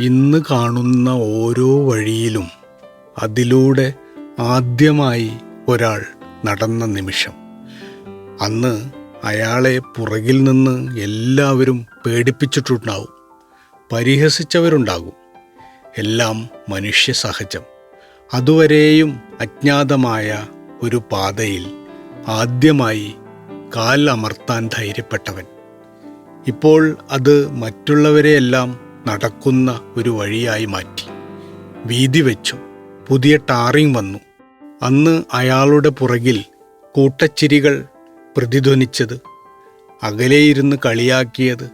ഇന്ന് കാണുന്ന ഓരോ വഴിയിലും അതിലൂടെ ആദ്യമായി ഒരാൾ നടന്ന നിമിഷം. അന്ന് അയാളെ പുറകിൽ നിന്ന് എല്ലാവരും പേടിപ്പിച്ചിട്ടുണ്ടാവും. പരിഹസിച്ചവരുണ്ടാകും. എല്ലാം മനുഷ്യ സഹജം. അതുവരെയും അജ്ഞാതമായ ഒരു പാതയിൽ ആദ്യമായി കാൽ അമർത്താൻ ധൈര്യപ്പെട്ടവൻ. ഇപ്പോൾ അത് മറ്റുള്ളവരെയെല്ലാം നടക്കുന്ന ഒരു വഴിയായി മാറ്റി. വീതി വെച്ചു. പുതിയ ടാറിങ് വന്നു. അന്ന് അയാളുടെ പുറകിൽ കൂട്ടച്ചിരികൾ പ്രതിധ്വനിച്ചത്. അകലെയിരുന്ന് കളിയാക്കിയത്.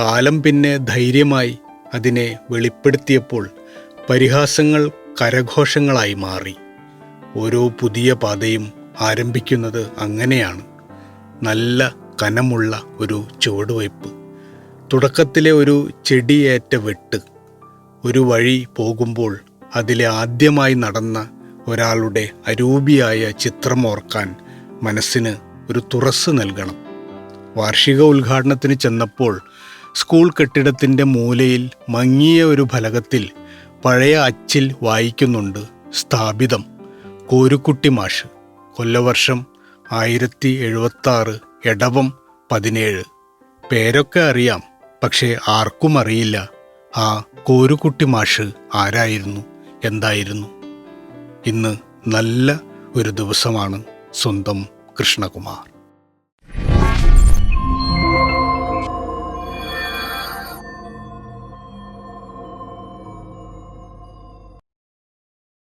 കാലം പിന്നെ ധൈര്യമായി അതിനെ വെളിപ്പെടുത്തിയപ്പോൾ പരിഹാസങ്ങൾ കരഘോഷങ്ങളായി മാറി. ഓരോ പുതിയ പാതയും ആരംഭിക്കുന്നത് അങ്ങനെയാണ്. നല്ല കനമുള്ള ഒരു ചുവടുവയ്പ്. തുടക്കത്തിലെ ഒരു ചെടിയേറ്റ വെട്ട് ഒരു വഴി പോകുമ്പോൾ അതിലെ ആദ്യമായി നടന്ന ഒരാളുടെ അരൂപിയായ ചിത്രം ഓർക്കാൻ മനസ്സിന് ഒരു തുറസ് നൽകണം. വാർഷിക ഉദ്ഘാടനത്തിന് ചെന്നപ്പോൾ സ്കൂൾ കെട്ടിടത്തിന്റെ മൂലയിൽ മങ്ങിയ ഒരു ഫലകത്തിൽ പഴയ അച്ചിൽ വായിക്കുന്നുണ്ട് സ്ഥാപിതം കോരുക്കുട്ടി മാഷ് കൊല്ലവർഷം ആയിരത്തി എഴുപത്താറ് എടവം പതിനേഴ്. പേരൊക്കെ അറിയാം പക്ഷേ ആർക്കും അറിയില്ല. ആ കോരുകുട്ടി മാഷ് ആരായിരുന്നു? എന്തായിരുന്നു? ഇന്ന് നല്ല ഒരു ദിവസമാണ് സ്വന്തം കൃഷ്ണകുമാർ.